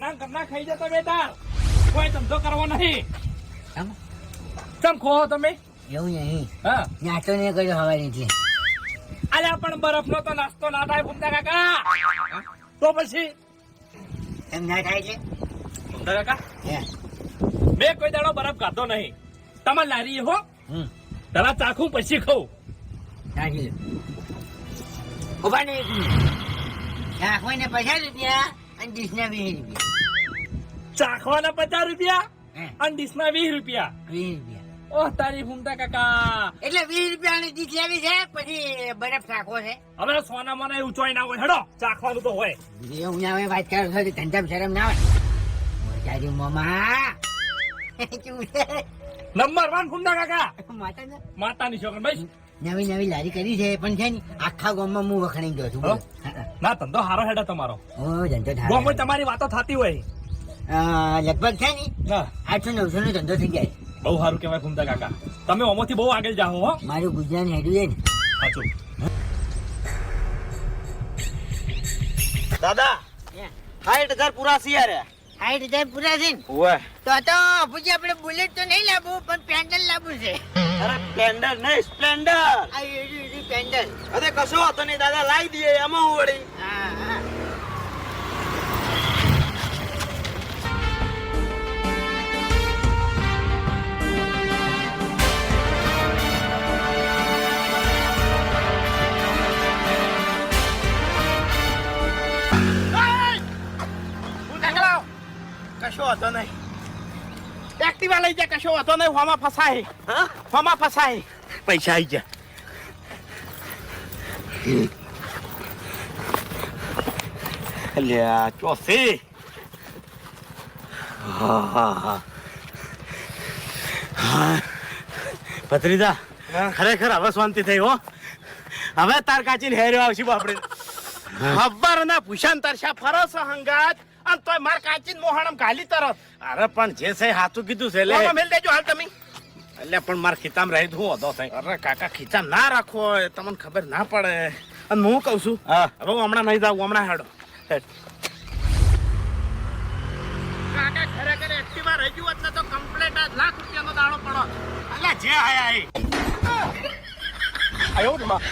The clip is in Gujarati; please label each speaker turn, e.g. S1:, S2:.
S1: ઘરના ખાઈ જતો બેટા કોઈ ધંધો કરવો નહીં.
S2: કેમ?
S1: ચમ ખો તમે?
S2: એવું નહીં.
S1: હા.
S2: નાસ્તો નહીં કર્યો હવારે નથી
S1: અલ્યા પણ બરફનો તો નાસ્તો ના થાય ભૂમતા કાકા. તો પછી?
S2: એમ ના થાય છે
S1: ભૂમતા કાકા?
S2: હે.
S1: મેં કોઈ દાડો બરફ ખાધો નહીં. તમાર લારી હો. તારા ચાખું પછી ખાઉં.
S2: ચાખી લો. ઊભા નહીં પૈસા નાખવાને પચાસ રૂપિયા? અને ડીશના વીસ રૂપિયા.
S1: ચાખવાના પચાસ રૂપિયા? અને ડીશના વીસ રૂપિયા?
S2: વીસ રૂપિયા.
S1: ઓહ તારી ભૂમતા કાકા.
S2: એટલે વીસ રૂપિયાની ડીશ લેવી છે પછી બરફ ચાખવો છે.
S1: હવે સોના મને એવું ચોઈ ના હોય. હેડો ચાખવાનું તો હોય.
S2: એ હું હોય વાત કરો છો ધંધા શરમ ના હોય. તારી મમા છે?
S1: નંબર વન ભૂમતા કાકા.
S2: માતા
S1: માતાની છોકરી ભાઈ.
S2: નવી નવી લારી કરી છે પણ છે ને આખા ગામમાં હું વખણી ગયો છું.
S1: ના ધંધો હારો હેડે તમારો.
S2: ઓ ધંધો થાળ.
S1: ગોમાં તમારી વાતો થતી હોય.
S2: લગભગ છે ને આઠસો નવસો નો ધંધો થઈ જાય.
S1: બહુ સારું કહેવાય ભૂમતા કાકા. તમે ઓમોથી બહુ આગળ જાઓ હો.
S2: મારું ગુજરાત હેડ્યું છે ને.
S1: સાચું.
S3: દાદા સાઠ હજાર પૂરા સિયા રે.
S2: સાઠ હજાર પૂરા છે ને
S3: ઓવે
S2: તો તો પછી આપણે બુલેટ તો નહીં લાવવું પણ પેન્ડલ લાવવું છે.
S3: અરે સ્પ્લેન્ડર નહીં સ્પ્લેન્ડર
S2: આ એરી પેન્ડલ
S3: અરે કશો હતો નહીં દાદા લાવી દઈએ એમાં હું વળી. કશો હતો નહીં. એક્ટિવા લઈ જા કશો હતો નહીં હોમાં ફસાય. હા? હોમાં ફસાય. પૈસા આવી ગયા. અલ્યા ચોથી હા હા હા. હા. ભત્રીજા ખરેખર હવે શાંતિ થઈ હો. હવે તાર કાચીને હેર્યો આવશે બાપડે. ખબર ના ભૂષણ તરસા ફરસ હંગાત. અને તોય માર કાચી મોહણમ કાલી તરત. અરે પણ જે છે હાથું કીધું છે એટલે મેલ દેજો હાલ તમે. એટલે પણ માર ખિતામ રહી દઉં હતો થાય અરે કાકા ખીચામ ના રાખો એ તમને ખબર ના પડે. અને હું કહું છું હવે હું હમણાં નહીં જાઉં હમણાં હેડો. કાકા ખરેખર એક્ટિવા રહી ગયું એટલે તો કમ્પ્લેટ આ લાખ રૂપિયાનો દાણો પડો એટલે જે આયા આયો માં